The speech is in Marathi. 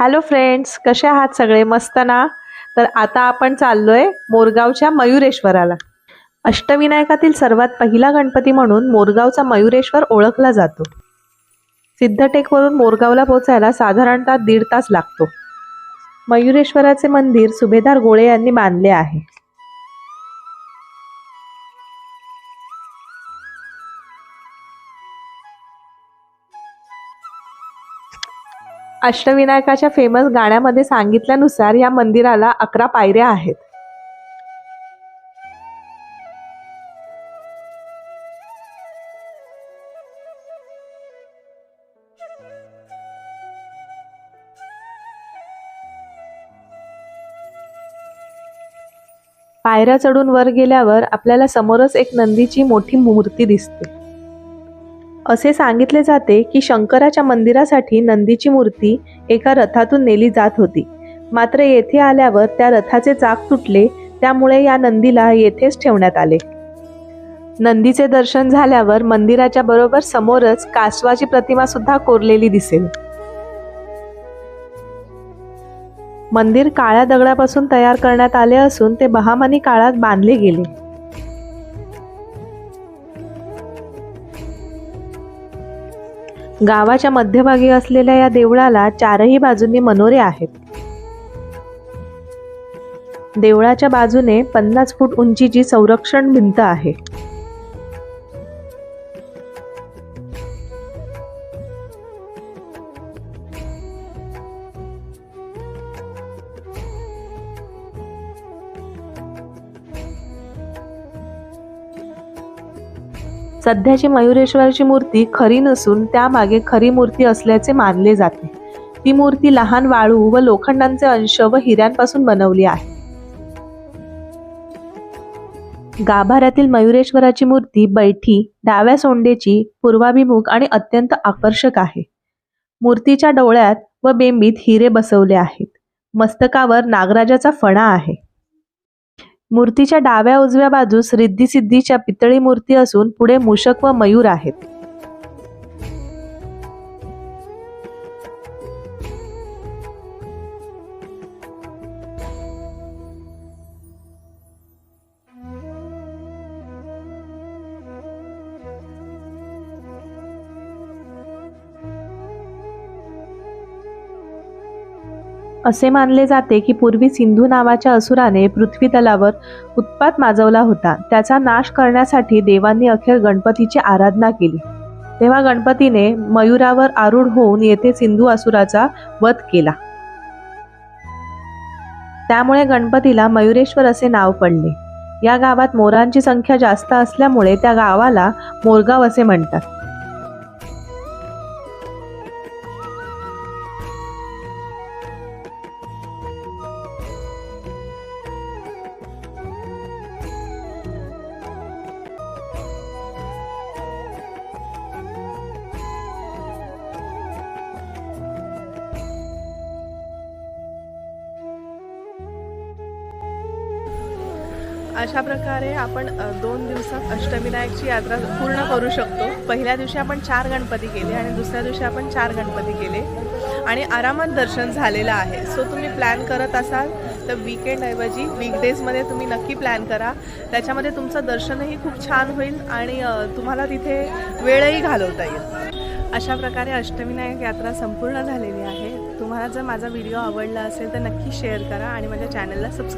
हॅलो फ्रेंड्स कसे आहात सगळे? मस्त ना? तर आता आपण चाललोय मोरगावच्या मयुरेश्वराला. अष्टविनायकातील सर्वात पहिला गणपती म्हणून मोरगावचा मयुरेश्वर ओळखला जातो. सिद्धटेकवरून मोरगावला पोचायला साधारणतः दीड तास लागतो. मयुरेश्वराचे मंदिर सुभेदार गोळे यांनी बांधले आहे. अष्टविनायकाच्या फेमस गाण्यामध्ये सांगितल्यानुसार या मंदिराला अकरा पायऱ्या आहेत. पायऱ्या चढून वर गेल्यावर आपल्याला समोरच एक नंदीची मोठी मूर्ती दिसते. असे सांगितले जाते की शंकराच्या मंदिरासाठी नंदीची मूर्ती एका रथातून नेली जात होती. मात्र येथे आल्यावर त्या रथाचे चाक तुटले त्यामुळे या नंदीला येथेच ठेवण्यात आले. नंदीचे दर्शन झाल्यावर मंदिराच्या बरोबर समोरच कासवाची प्रतिमा सुद्धा कोरलेली दिसेल. मंदिर काळ्या दगडापासून तयार करण्यात आले असून ते बहामानी काळात बांधले गेले. गावाच्या मध्यभागी असलेल्या या देवळाला चारही बाजूंनी मनोरे आहेत. देवळाच्या बाजूने पन्नास फूट उंचीची संरक्षण भिंत आहे. सध्याची मयुरेश्वराची मूर्ती खरी नसून त्यामागे खरी मूर्ती असल्याचे मानले जाते. ती मूर्ती लहान वाळू व लोखंडांचे अंश व हिऱ्यांपासून बनवली आहे. गाभाऱ्यातील मयुरेश्वराची मूर्ती बैठी डाव्या सोंडेची पूर्वाभिमुख आणि अत्यंत आकर्षक आहे. मूर्तीच्या डोळ्यात व बेंबीत हिरे बसवले आहेत. मस्तकावर नागराजाचा फणा आहे. मूर्तीच्या डाव्या उजव्या बाजूस रिद्धी सिद्धीच्या पितळी मूर्ती असून पुढे मूषक व मयूर आहेत. असे मानले जाते की पूर्वी सिंधू नावाच्या असुराने पृथ्वी तलावर उत्पात माजवला होता. त्याचा नाश करण्यासाठी देवांनी अखेर गणपतीची आराधना केली. तेव्हा गणपतीने मयुरावर आरूढ होऊन येथे सिंधू असुराचा वध केला. त्यामुळे गणपतीला मयुरेश्वर असे नाव पडले. या गावात मोरांची संख्या जास्त असल्यामुळे त्या गावाला मोरगाव असे म्हणतात. अशा प्रकारे आपण दोन दिवसात अष्टविनायकची यात्रा पूर्ण करू शकतो. पहिल्या दिवशी आपण चार गणपती केले आणि दुसऱ्या दिवशी आपण चार गणपती केले. आणि आरामात दर्शन झालेलं आहे. सो तुम्ही प्लॅन करत असाल तर विकेंडऐवजी वीकडेजमध्ये तुम्ही नक्की प्लॅन करा. त्याच्यामध्ये तुमचं दर्शनही खूप छान होईल आणि तुम्हाला तिथे वेळही घालवता येईल. अशा प्रकारे अष्टविनायक यात्रा संपूर्ण झालेली आहे. तुम्हाला जर माझा व्हिडिओ आवडला असेल तर नक्की शेअर करा आणि माझ्या चॅनलला सबस्क्राईब